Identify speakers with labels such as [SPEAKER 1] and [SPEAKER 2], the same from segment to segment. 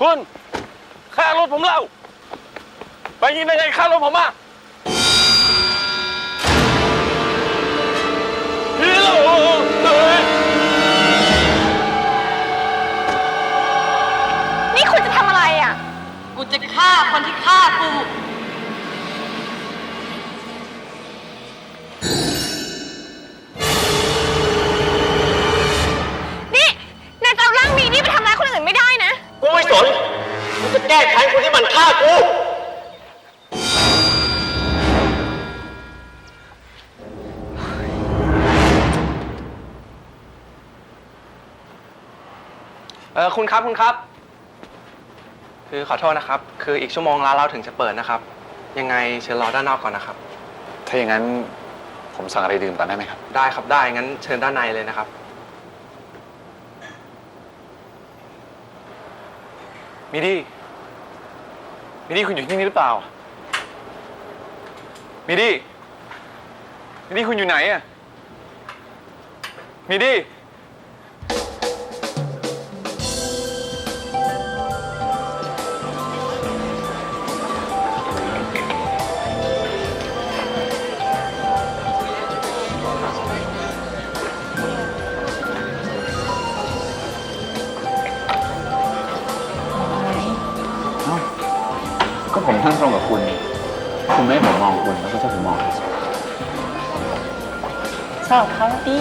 [SPEAKER 1] คุณค่ารถผมเล่า ไปยิงได้ไงค่ารถผมอะพี่เล่าเฮ้ย
[SPEAKER 2] นี่คุณจะทำอะไรอะ
[SPEAKER 3] กูจะฆ่าคนที่ฆ่ากู
[SPEAKER 1] กูจะแก้แค้นคนที่มันฆ่ากู
[SPEAKER 4] เออคุณครับคุณครับ คือขอโทษนะครับ คืออีกชั่วโมงร้านเราถึงจะเปิดนะครับ ยังไงเชิญรอด้านนอกก่อนนะครับ
[SPEAKER 5] ถ้าอย่างนั้นผมสั่งอะไรดื่มก่อนได้ไหมครับ
[SPEAKER 4] ได้ครับได้งั้นเชิญด้านในเลยนะครับ
[SPEAKER 5] มิดี้มิดี้คุณอยู่ที่นี่หรือเปล่า มิดี้มิดี้คุณอยู่ไหนอะมิดี้ ก็ผมทั้งตรงกับคุณคุณไม่ให้ผมมองคุณแล้วก็จะผมมอง
[SPEAKER 3] ชอบเขาดิ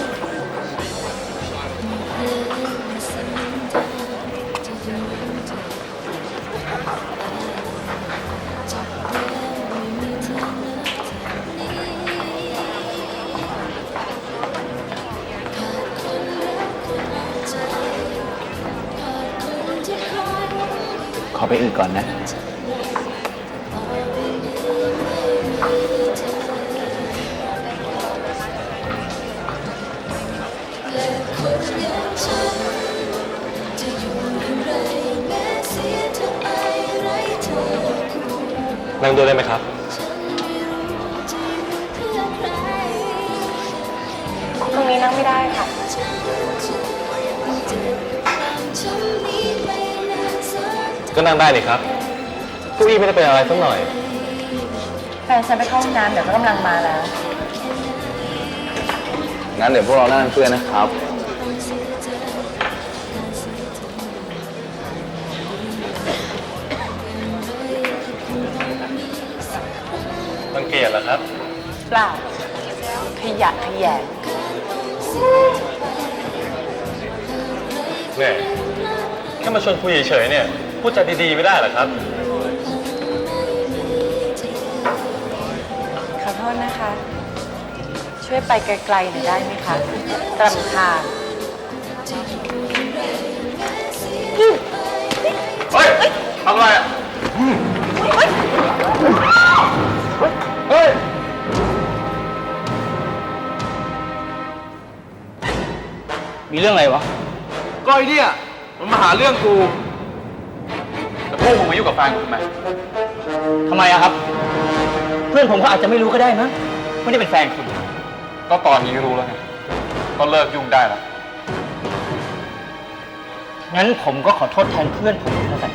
[SPEAKER 5] ขอไปอื่นก่อนนะ
[SPEAKER 1] นั่งด้วยได้ไหมครับ
[SPEAKER 2] ตรงนี้นั่งไม่ได้ค่ะ
[SPEAKER 1] ก็นั่งได้นี่ครับเก้าอี้ไม่ได้เป็นอะไรสักหน่อย
[SPEAKER 3] แฟนฉันไปเข้าห้องน้ำเดี๋ยวก็กำลังมาแล้ว
[SPEAKER 5] งั้นเดี๋ยวพวกเรานั่งเพื่อนนะครับ
[SPEAKER 1] เกียจเหรอครับ
[SPEAKER 3] เปล่าขยะขยะ
[SPEAKER 1] แม่แค่มาชวนคุยเฉยๆเนี่ย พูดจาดีๆไม่ได้เหรอครับ
[SPEAKER 3] ขอโทษนะคะ ช่วยไปไกลๆหน่อยได้ไหมคะตรำคาญ
[SPEAKER 1] เฮ้ยทำอะไรอะ
[SPEAKER 4] มีเรื่องอะไรวะ
[SPEAKER 5] ก็ไอ้เนี่ย มันมาหาเรื่องกูแต่พวกมึงมายุ่งกับแฟนกูทำไม
[SPEAKER 4] ทำไมอะครับ เพื่อนผมเขาอาจจะไม่รู้ก็ได้มั้งไม่ได้เป็นแฟนคุณ
[SPEAKER 5] ก็ตอนนี้รู้แล้วไงก็เลิกยุ่งได้แล้ว
[SPEAKER 4] งั้นผมก็ขอโทษแทนเพื่อนผมแล้วกัน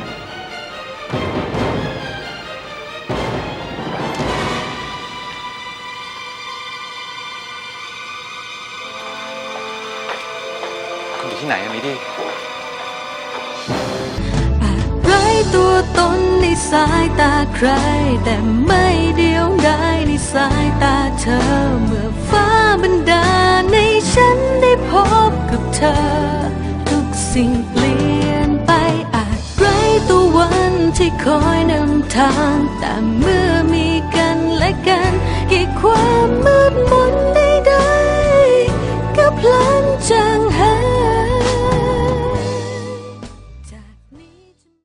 [SPEAKER 5] อยู่ที่ไหนอะมิดี้
[SPEAKER 6] ไรตัวตนในสายตาใคร แต่ไม่เดียวดายในสายตาเธอ เมื่อฟ้าบันดาในฉันได้พบกับเธอ ทุกสิ่งเปลี่ยนไปอาจไรตัววันที่คอยนำทาง แต่เมื่อมีกันและกันกี่ความมื